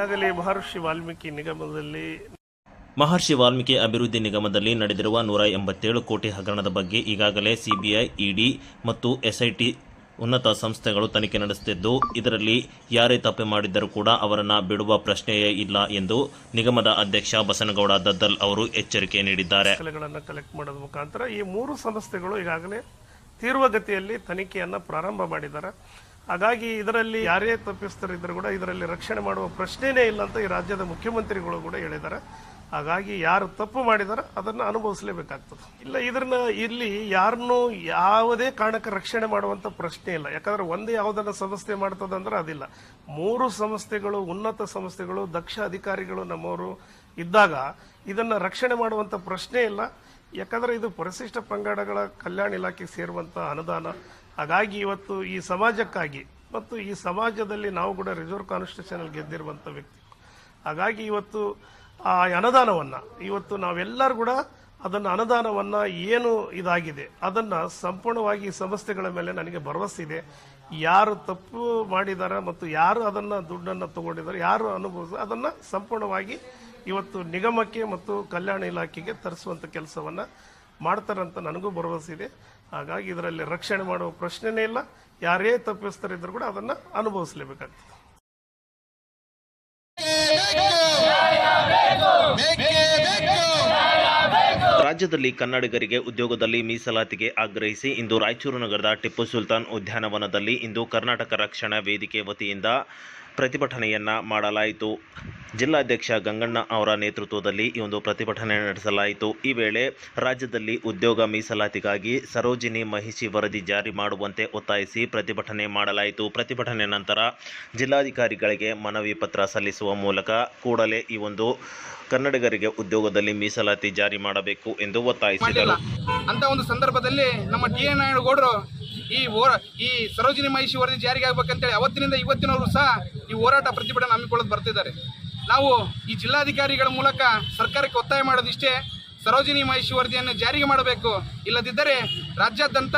ಈಗಾಗಲೇ ಮಹರ್ಷಿ ವಾಲ್ಮೀಕಿ ನಿಗಮದಲ್ಲಿ ಮಹರ್ಷಿ ವಾಲ್ಮೀಕಿ ಅಭಿವೃದ್ಧಿ ನಿಗಮದಲ್ಲಿ ನಡೆದಿರುವ ನೂರ ಎಂಬತ್ತೇಳು ಕೋಟಿ ಹಗರಣದ ಬಗ್ಗೆ ಈಗಾಗಲೇ ಸಿಬಿಐ ಇಡಿ ಮತ್ತು ಎಸ್ಐಟಿ ಉನ್ನತ ಸಂಸ್ಥೆಗಳು ತನಿಖೆ ನಡೆಸುತ್ತಿದ್ದು ಇದರಲ್ಲಿ ಯಾರೇ ತಪ್ಪು ಮಾಡಿದ್ದರೂ ಕೂಡ ಅವರನ್ನು ಬಿಡುವ ಪ್ರಶ್ನೆಯೇ ಇಲ್ಲ ಎಂದು ನಿಗಮದ ಅಧ್ಯಕ್ಷ ಬಸನಗೌಡ ದದ್ದಲ್ ಅವರು ಎಚ್ಚರಿಕೆ ನೀಡಿದ್ದಾರೆ. ಕಲೆಕ್ಟ್ ಮಾಡೋದ ಮುಖಾಂತರ ಈ ಮೂರು ಸಂಸ್ಥೆಗಳು ಈಗಾಗಲೇ ತೀವ್ರಗತಿಯಲ್ಲಿ ತನಿಖೆಯನ್ನು ಪ್ರಾರಂಭ ಮಾಡಿದ್ದಾರೆ. ಹಾಗಾಗಿ ಇದರಲ್ಲಿ ಯಾರೇ ತಪ್ಪಿಸ್ತರಿದ್ದರೂ ಕೂಡ ಇದರಲ್ಲಿ ರಕ್ಷಣೆ ಮಾಡುವ ಪ್ರಶ್ನೆನೇ ಇಲ್ಲ ಅಂತ ಈ ರಾಜ್ಯದ ಮುಖ್ಯಮಂತ್ರಿಗಳು ಕೂಡ ಹೇಳಿದ್ದಾರೆ. ಹಾಗಾಗಿ ಯಾರು ತಪ್ಪು ಮಾಡಿದಾರೆ ಅದನ್ನು ಅನುಭವಿಸಲೇಬೇಕಾಗ್ತದೆ. ಇಲ್ಲ ಇದನ್ನ ಇಲ್ಲಿ ಯಾರನ್ನೂ ಯಾವುದೇ ಕಾರಣಕ್ಕೆ ರಕ್ಷಣೆ ಮಾಡುವಂತ ಪ್ರಶ್ನೆ ಇಲ್ಲ. ಯಾಕಂದ್ರೆ ಒಂದೇ ಯಾವುದನ್ನ ಸಂಸ್ಥೆ ಮಾಡ್ತದೆ ಅಂದ್ರೆ ಅದಿಲ್ಲ. ಮೂರು ಸಂಸ್ಥೆಗಳು ಉನ್ನತ ಸಂಸ್ಥೆಗಳು ದಕ್ಷ ಅಧಿಕಾರಿಗಳು ನಮ್ಮವರು ಇದ್ದಾಗ ಇದನ್ನ ರಕ್ಷಣೆ ಮಾಡುವಂತ ಪ್ರಶ್ನೆ ಇಲ್ಲ. ಯಾಕಂದ್ರೆ ಇದು ಪರಿಶಿಷ್ಟ ಪಂಗಡಗಳ ಕಲ್ಯಾಣ ಇಲಾಖೆಗೆ ಸೇರುವಂತ ಅನುದಾನ. ಹಾಗಾಗಿ ಇವತ್ತು ಈ ಸಮಾಜಕ್ಕಾಗಿ ಮತ್ತು ಈ ಸಮಾಜದಲ್ಲಿ ನಾವು ಕೂಡ ರಿಸರ್ವ್ ಕಾನ್ಸ್ಟಿಟ್ಯೂಷನ್ ಗೆದ್ದಿರುವಂತ ವ್ಯಕ್ತಿ. ಹಾಗಾಗಿ ಇವತ್ತು ಆ ಅನುದಾನವನ್ನ, ಇವತ್ತು ನಾವೆಲ್ಲರೂ ಕೂಡ ಅದನ್ನ ಅನುದಾನವನ್ನ ಏನು ಇದಾಗಿದೆ, ಅದನ್ನ ಸಂಪೂರ್ಣವಾಗಿ ಈ ಸಂಸ್ಥೆಗಳ ಮೇಲೆ ನನಗೆ ಭರವಸೆ ಇದೆ. ಯಾರು ತಪ್ಪು ಮಾಡಿದಾರ ಮತ್ತು ಯಾರು ಅದನ್ನ ದುಡ್ಡನ್ನು ತಗೊಂಡಿದ್ದಾರೆ ಯಾರು ಅನುಭವಿಸ, ಅದನ್ನ ಸಂಪೂರ್ಣವಾಗಿ ಇವತ್ತು ನಿಗಮಕ್ಕೆ ಮತ್ತು ಕಲ್ಯಾಣ ಇಲಾಖೆಗೆ ತರಿಸುವಂಥ ಕೆಲಸವನ್ನ ಮಾಡ್ತಾರಂತ ನನಗೂ ಭರವಸೆ ಇದೆ. ಹಾಗಾಗಿ ಇದರಲ್ಲಿ ರಕ್ಷಣೆ ಮಾಡುವ ಪ್ರಶ್ನೆನೇ ಇಲ್ಲ. ಯಾರೇ ತಪ್ಪಿಸ್ತರಿದ್ರು ಕೂಡ ಅದನ್ನು ಅನುಭವಿಸಲೇಬೇಕಾಗ್ತದೆ. ರಾಜ್ಯದಲ್ಲಿ ಕನ್ನಡಿಗರಿಗೆ ಉದ್ಯೋಗದಲ್ಲಿ ಮೀಸಲಾತಿಗೆ ಆಗ್ರಹಿಸಿ ಇಂದು ರಾಯಚೂರು ನಗರದ ಟಿಪ್ಪು ಸುಲ್ತಾನ್ ಉದ್ಯಾನವನದಲ್ಲಿ ಇಂದು ಕರ್ನಾಟಕ ರಕ್ಷಣಾ ವೇದಿಕೆ ವತಿಯಿಂದ ಪ್ರತಿಭಟನೆಯನ್ನ ಮಾಡಲಾಯಿತು. ಜಿಲ್ಲಾಧ್ಯಕ್ಷ ಗಂಗಣ್ಣ ಅವರ ನೇತೃತ್ವದಲ್ಲಿ ಈ ಒಂದು ಪ್ರತಿಭಟನೆ ನಡೆಸಲಾಯಿತು. ಈ ವೇಳೆ ರಾಜ್ಯದಲ್ಲಿ ಉದ್ಯೋಗ ಮೀಸಲಾತಿಗಾಗಿ ಸರೋಜಿನಿ ಮಹಿಷಿ ವರದಿ ಜಾರಿ ಮಾಡುವಂತೆ ಒತ್ತಾಯಿಸಿ ಪ್ರತಿಭಟನೆ ಮಾಡಲಾಯಿತು. ಪ್ರತಿಭಟನೆ ನಂತರ ಜಿಲ್ಲಾಧಿಕಾರಿಗಳಿಗೆ ಮನವಿ ಪತ್ರ ಸಲ್ಲಿಸುವ ಮೂಲಕ ಕೂಡಲೇ ಈ ಒಂದು ಕನ್ನಡಿಗರಿಗೆ ಉದ್ಯೋಗದಲ್ಲಿ ಮೀಸಲಾತಿ ಜಾರಿ ಮಾಡಬೇಕು ಎಂದು ಒತ್ತಾಯಿಸಿದರು. ಅಂತ ಒಂದು ಸಂದರ್ಭದಲ್ಲಿ ನಮ್ಮ ಟಿ ಎನ್ ಈ ಹೋರಾ ಈ ಸರೋಜಿನಿ ಮಹಿಷಿ ವರದಿ ಜಾರಿಗೆ ಆಗ್ಬೇಕಂತೇಳಿ ಅವತ್ತಿನಿಂದ ಇವತ್ತಿನವರು ಸಹ ಈ ಹೋರಾಟ ಪ್ರತಿಭಟನೆ ಹಮ್ಮಿಕೊಳ್ಳೋದು ಬರ್ತಿದ್ದಾರೆ. ನಾವು ಈ ಜಿಲ್ಲಾಧಿಕಾರಿಗಳ ಮೂಲಕ ಸರ್ಕಾರಕ್ಕೆ ಒತ್ತಾಯ ಮಾಡೋದಿಷ್ಟೇ ಸರೋಜಿನಿ ಮಹಿಷಿ ವರದಿಯನ್ನು ಜಾರಿಗೆ ಮಾಡಬೇಕು. ಇಲ್ಲದಿದ್ದರೆ ರಾಜ್ಯಾದ್ಯಂತ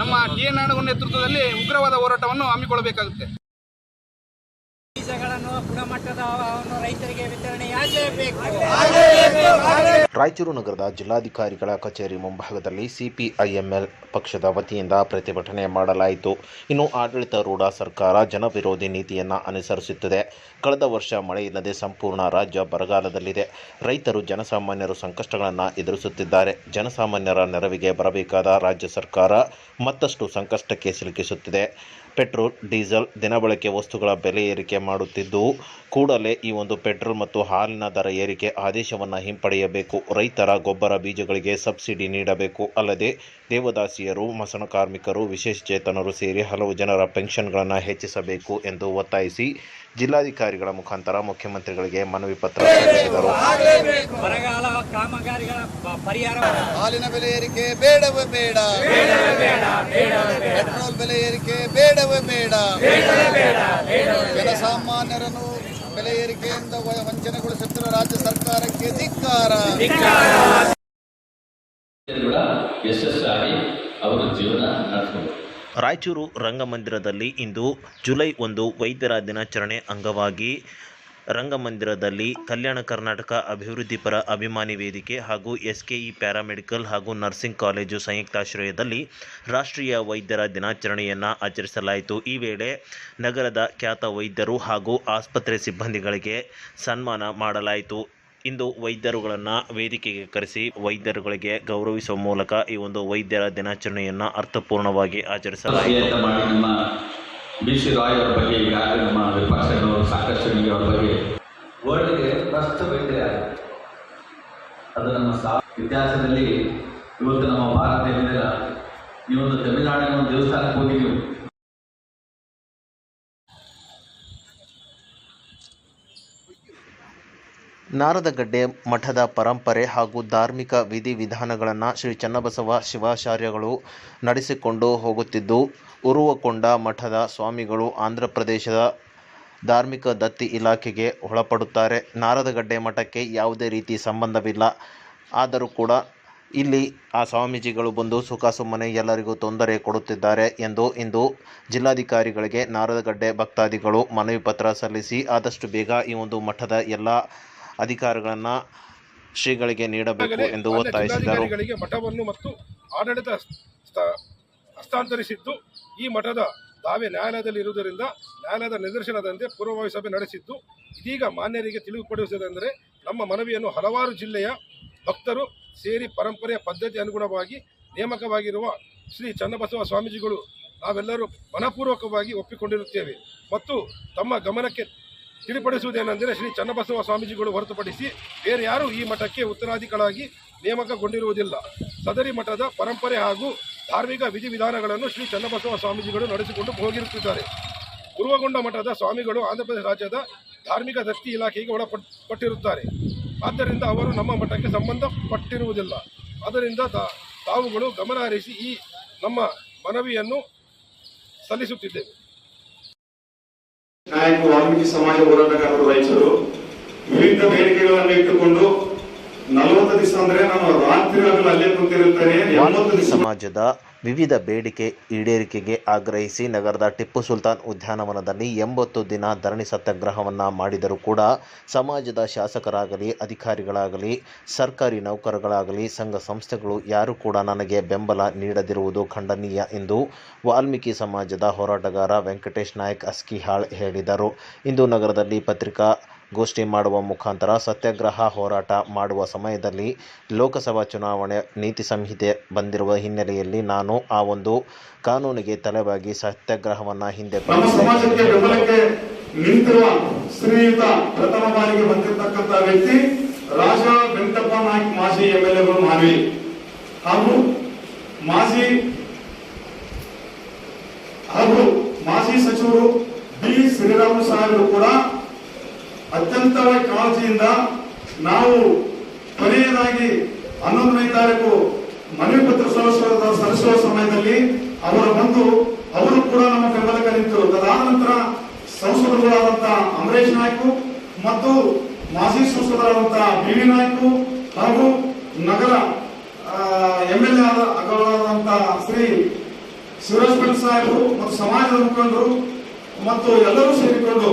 ನಮ್ಮ ಡಿ ಎನ್ ನೇತೃತ್ವದಲ್ಲಿ ಉಗ್ರವಾದ ಹೋರಾಟವನ್ನು ಹಮ್ಮಿಕೊಳ್ಳಬೇಕಾಗುತ್ತೆ. ಬೀಜಗಳನ್ನು ಗುಣಮಟ್ಟದ ರೈತರಿಗೆ ವಿತರಣೆಯಾಗಲೇಬೇಕು ರಾಯಚೂರು ನಗರದ ಜಿಲ್ಲಾಧಿಕಾರಿಗಳ ಕಚೇರಿ ಮುಂಭಾಗದಲ್ಲಿ ಸಿಪಿಐಎಂಎಲ್ ಪಕ್ಷದ ವತಿಯಿಂದ ಪ್ರತಿಭಟನೆ ಮಾಡಲಾಯಿತು. ಇನ್ನು ಆಡಳಿತಾರೂಢ ಸರ್ಕಾರ ಜನವಿರೋಧಿ ನೀತಿಯನ್ನು ಅನುಸರಿಸುತ್ತಿದೆ. ಕಳೆದ ವರ್ಷ ಮಳೆ ಇಲ್ಲದೆ ಸಂಪೂರ್ಣ ರಾಜ್ಯ ಬರಗಾಲದಲ್ಲಿದೆ. ರೈತರು ಜನಸಾಮಾನ್ಯರು ಸಂಕಷ್ಟಗಳನ್ನು ಎದುರಿಸುತ್ತಿದ್ದಾರೆ. ಜನಸಾಮಾನ್ಯರ ನೆರವಿಗೆ ಬರಬೇಕಾದ ರಾಜ್ಯ ಸರ್ಕಾರ ಮತ್ತಷ್ಟು ಸಂಕಷ್ಟಕ್ಕೆ ಸಿಲುಕಿಸುತ್ತಿದೆ. ಪೆಟ್ರೋಲ್, ಡೀಸೆಲ್ ದಿನಬಳಕೆ ವಸ್ತುಗಳ ಬೆಲೆ ಏರಿಕೆ ಮಾಡುತ್ತಿದ್ದು, ಕೂಡಲೇ ಈ ಒಂದು ಪೆಟ್ರೋಲ್ ಮತ್ತು ಹಾಲಿನ ದರ ಏರಿಕೆ ಆದೇಶವನ್ನು ಹಿಂಪಡೆಯಬೇಕು. ರೈತರ ಗೊಬ್ಬರ ಬೀಜಗಳಿಗೆ ಸಬ್ಸಿಡಿ ನೀಡಬೇಕು. ಅಲ್ಲದೆ ದೇವದಾಸಿಯರು, ಮಸಣ ಕಾರ್ಮಿಕರು ವಿಶೇಷಚೇತನರು ಸೇರಿ ಹಲವು ಜನರ ಪೆನ್ಷನ್ಗಳನ್ನು ಹೆಚ್ಚಿಸಬೇಕು ಎಂದು ಒತ್ತಾಯಿಸಿ ಜಿಲ್ಲಾಧಿಕಾರಿಗಳ ಮುಖಾಂತರ ಮುಖ್ಯಮಂತ್ರಿಗಳಿಗೆ ಮನವಿ ಪತ್ರ ಸಲ್ಲಿಸಿದರು. ಬರಗಾಲ ಕಾಮಗಾರಿಗಳ ಪರಿಹಾರ ಹಾಲಿನ ಬೆಲೆ ಏರಿಕೆ ಬೇಡವೇ ಬೇಡ. ಪೆಟ್ರೋಲ್ ಬೆಲೆ ಏರಿಕೆ ಬೇಡವೇ ಬೇಡ. ಜನಸಾಮಾನ್ಯರನ್ನು ಬೆಲೆ ಏರಿಕೆಯಿಂದ ವಂಚನೆಗೊಳಿಸುತ್ತಿರುವ ರಾಜ್ಯ ಸರ್ಕಾರಕ್ಕೆ ಧಿಕ್ಕಾರ. ಕೂಡ ಯಶಸ್ಸಾಗಿ ಅವರು ಜೀವನ ನಡೆಸಬಹುದು ರಾಯಚೂರು ರಂಗಮಂದಿರದಲ್ಲಿ ಇಂದು ಜುಲೈ ಒಂದು ವೈದ್ಯರ ದಿನಾಚರಣೆ ಅಂಗವಾಗಿ ರಂಗಮಂದಿರದಲ್ಲಿ ಕಲ್ಯಾಣ ಕರ್ನಾಟಕ ಅಭಿವೃದ್ಧಿ ಪರ ಅಭಿಮಾನಿ ವೇದಿಕೆ ಹಾಗೂ ಎಸ್ಕೆಇ ಪ್ಯಾರಾಮೆಡಿಕಲ್ ಹಾಗೂ ನರ್ಸಿಂಗ್ ಕಾಲೇಜು ಸಂಯುಕ್ತಾಶ್ರಯದಲ್ಲಿ ರಾಷ್ಟ್ರೀಯ ವೈದ್ಯರ ದಿನಾಚರಣೆಯನ್ನು ಆಚರಿಸಲಾಯಿತು. ಈ ವೇಳೆ ನಗರದ ಖ್ಯಾತ ವೈದ್ಯರು ಹಾಗೂ ಆಸ್ಪತ್ರೆ ಸಿಬ್ಬಂದಿಗಳಿಗೆ ಸನ್ಮಾನ ಮಾಡಲಾಯಿತು. ಇಂದು ವೈದ್ಯರುಗಳನ್ನು ವೇದಿಕೆಗೆ ಕರೆಸಿ ವೈದ್ಯರುಗಳಿಗೆ ಗೌರವಿಸುವ ಮೂಲಕ ಈ ಒಂದು ವೈದ್ಯರ ದಿನಾಚರಣೆಯನ್ನು ಅರ್ಥಪೂರ್ಣವಾಗಿ ಆಚರಿಸಲಾಯಿತು. ನೀವೊಂದು ತಮಿಳುನಾಡಿನ ಒಂದು ದೇವಸ್ಥಾನಕ್ಕೆ ಹೋಗಿ ನೀವು ನಾರದಗಡ್ಡೆ ಮಠದ ಪರಂಪರೆ ಹಾಗೂ ಧಾರ್ಮಿಕ ವಿಧಿವಿಧಾನಗಳನ್ನು ಶ್ರೀ ಚನ್ನಬಸವ ಶಿವಾಚಾರ್ಯಗಳು ನಡೆಸಿಕೊಂಡು ಹೋಗುತ್ತಿದ್ದು, ಉರುವಕೊಂಡ ಮಠದ ಸ್ವಾಮಿಗಳು ಆಂಧ್ರ ಪ್ರದೇಶದ ಧಾರ್ಮಿಕ ದತ್ತಿ ಇಲಾಖೆಗೆ ಒಳಪಡುತ್ತಾರೆ. ನಾರದಗಡ್ಡೆ ಮಠಕ್ಕೆ ಯಾವುದೇ ರೀತಿ ಸಂಬಂಧವಿಲ್ಲ. ಆದರೂ ಕೂಡ ಇಲ್ಲಿ ಆ ಸ್ವಾಮೀಜಿಗಳು ಬಂದು ಸುಖ ಸುಮ್ಮನೆ ಎಲ್ಲರಿಗೂ ತೊಂದರೆ ಕೊಡುತ್ತಿದ್ದಾರೆ ಎಂದು ಇಂದು ಜಿಲ್ಲಾಧಿಕಾರಿಗಳಿಗೆ ನಾರದಗಡ್ಡೆ ಭಕ್ತಾದಿಗಳು ಮನವಿ ಪತ್ರ ಸಲ್ಲಿಸಿ ಆದಷ್ಟು ಬೇಗ ಈ ಒಂದು ಮಠದ ಎಲ್ಲ ಅಧಿಕಾರಿಗಳನ್ನು ಶ್ರೀಗಳಿಗೆ ನೀಡಬೇಕು ಎಂದು ಒತ್ತಾಯಿಸಿದರು. ಮಠವನ್ನು ಮತ್ತು ಆಡಳಿತ ಸ್ಥ- ಹಸ್ತಾಂತರಿಸಿದ್ದು. ಈ ಮಠದ ದಾವೆ ನ್ಯಾಯಾಲಯದಲ್ಲಿ ಇರುವುದರಿಂದ ನ್ಯಾಯಾಲಯದ ನಿದರ್ಶನದಂತೆ ಪೂರ್ವಭಾವಿ ಸಭೆ ನಡೆಸಿದ್ದು. ಇದೀಗ ಮಾನ್ಯರಿಗೆ ತಿಳಿದುಪಡಿಸುವುದೆಂದರೆ ನಮ್ಮ ಮನವಿಯನ್ನು ಹಲವಾರು ಜಿಲ್ಲೆಯ ಭಕ್ತರು ಸೇರಿ ಪರಂಪರೆಯ ಪದ್ಧತಿ ಅನುಗುಣವಾಗಿ ನೇಮಕವಾಗಿರುವ ಶ್ರೀ ಚನ್ನಬಸವ ಸ್ವಾಮೀಜಿಗಳು ನಾವೆಲ್ಲರೂ ಮನಪೂರ್ವಕವಾಗಿ ಒಪ್ಪಿಕೊಂಡಿರುತ್ತೇವೆ. ಮತ್ತು ತಮ್ಮ ಗಮನಕ್ಕೆ ತಿಳಿಪಡಿಸುವುದೇನೆಂದರೆ ಶ್ರೀ ಚನ್ನಬಸವ ಸ್ವಾಮೀಜಿಗಳು ಹೊರತುಪಡಿಸಿ ಬೇರೆ ಯಾರೂ ಈ ಮಠಕ್ಕೆ ಉತ್ತರಾಧಿಗಳಾಗಿ ನೇಮಕಗೊಂಡಿರುವುದಿಲ್ಲ. ಸದರಿ ಮಠದ ಪರಂಪರೆ ಹಾಗೂ ಧಾರ್ಮಿಕ ವಿಧಿವಿಧಾನಗಳನ್ನು ಶ್ರೀ ಚನ್ನಬಸವ ಸ್ವಾಮೀಜಿಗಳು ನಡೆಸಿಕೊಂಡು ಹೋಗಿರುತ್ತಿದ್ದಾರೆ. ಪೂರ್ವಗೊಂಡ ಮಠದ ಸ್ವಾಮಿಗಳು ಆಂಧ್ರಪ್ರದೇಶ ರಾಜ್ಯದ ಧಾರ್ಮಿಕ ದತ್ತಿ ಇಲಾಖೆಗೆ ಒಳಪಟ್ಟಿರುತ್ತಾರೆ. ಆದ್ದರಿಂದ ಅವರು ನಮ್ಮ ಮಠಕ್ಕೆ ಸಂಬಂಧಪಟ್ಟಿರುವುದಿಲ್ಲ. ಆದ್ದರಿಂದ ತಾ- ತಾವುಗಳು ಗಮನ ಹರಿಸಿ ಈ ನಮ್ಮ ಮನವಿಯನ್ನು ಸಲ್ಲಿಸುತ್ತಿದ್ದೇವೆ. ನಾಯಕ ವಾಲ್ಮೀಕಿ ಸಮಾಜ ಹೋರಾಟಗಾರರು ರಾಯಚೂರು ವಿವಿಧ ಬೇಡಿಕೆಗಳನ್ನು ಇಟ್ಟುಕೊಂಡು ನಲವತ್ತು ದಿವಸ ಅಂದ್ರೆ ನಾನು ರಾತ್ರಿ ಅಲ್ಲೇ ಕುಂತಿರುತ್ತೇನೆ ಎಂಬತ್ತು ಸಮಾಜದ ವಿವಿಧ ಬೇಡಿಕೆ ಈಡೇರಿಕೆಗೆ ಆಗ್ರಹಿಸಿ ನಗರದ ಟಿಪ್ಪು ಸುಲ್ತಾನ್ ಉದ್ಯಾನವನದಲ್ಲಿ ಎಂಬತ್ತು ದಿನ ಧರಣಿ ಸತ್ಯಾಗ್ರಹವನ್ನು ಮಾಡಿದರೂ ಕೂಡ ಸಮಾಜದ ಶಾಸಕರಾಗಲಿ, ಅಧಿಕಾರಿಗಳಾಗಲಿ, ಸರ್ಕಾರಿ ನೌಕರಗಳಾಗಲಿ, ಸಂಘ ಸಂಸ್ಥೆಗಳು ಯಾರೂ ಕೂಡ ನನಗೆ ಬೆಂಬಲ ನೀಡದಿರುವುದು ಖಂಡನೀಯ ಎಂದು ವಾಲ್ಮೀಕಿ ಸಮಾಜದ ಹೋರಾಟಗಾರ ವೆಂಕಟೇಶ್ ನಾಯಕ್ ಅಸ್ಕಿಹಾಳ್ ಹೇಳಿದರು. ಇಂದು ನಗರದಲ್ಲಿ ಪತ್ರಿಕಾ ಗೋಷ್ಠಿ ಮಾಡುವ ಮುಖಾಂತರ ಸತ್ಯಾಗ್ರಹ ಹೋರಾಟ ಮಾಡುವ ಸಮಯದಲ್ಲಿ ಲೋಕಸಭಾ ಚುನಾವಣೆ ನೀತಿ ಸಂಹಿತೆ ಬಂದಿರುವ ಹಿನ್ನೆಲೆಯಲ್ಲಿ ನಾನು ಆ ಒಂದು ಕಾನೂನಿಗೆ ತಲೆಬಾಗಿ ಸತ್ಯಾಗ್ರಹವನ್ನ ಹಿಂದೆ ನಿಂತಿರುವ ಶ್ರೀಯುತ ಪ್ರಥಮ ಬಾರಿಗೆ ಬಂದಿರತಕ್ಕಂತ ವ್ಯಕ್ತಿ ರಾಜ ವೆಂಕಟಪ್ಪ ನಾಯ್ಕ ಮಾಜಿ ಎಂ ಎಲ್ ಎಗಳು ಮಾನವಿ. ಹಾಗೂ ಮಾಜಿ ಹಾಗೂ ಮಾಜಿ ಸಚಿವರು ಬಿ ಶ್ರೀರಾಮ ಸಾಹೇಬರು ಕೂಡ ಅತ್ಯಂತ ಕಾಳಜಿಯಿಂದ ನಾವು ಕೊನೆಯದಾಗಿ ಹನ್ನೊಂದನೇ ತಾರೀಕು ಮನವಿ ಪತ್ರ ಸಲ್ಲಿಸುವ ಸಮಯದಲ್ಲಿ ಅವರು ಬಂದು ಅವರು ಕೂಡ ನಮ್ಮ ಬೆಂಬಲಕ್ಕೆ ನಿಂತರು. ಅದಾದ ನಂತರ ಸಂಸದರುಗಳಾದಂತಹ ಅಮರೇಶ್ ನಾಯ್ಕು ಮತ್ತು ಮಾಜಿ ಸಂಸದರಾದಂತ ಬಿ ವಿ ನಾಯ್ಕು ಹಾಗೂ ನಗರ M L A Shri Shivraj Patel ಸಾಹೇಬರು ಮತ್ತು ಸಮಾಜದ ಮುಖಂಡರು ಮತ್ತು ಎಲ್ಲರೂ ಸೇರಿಕೊಂಡು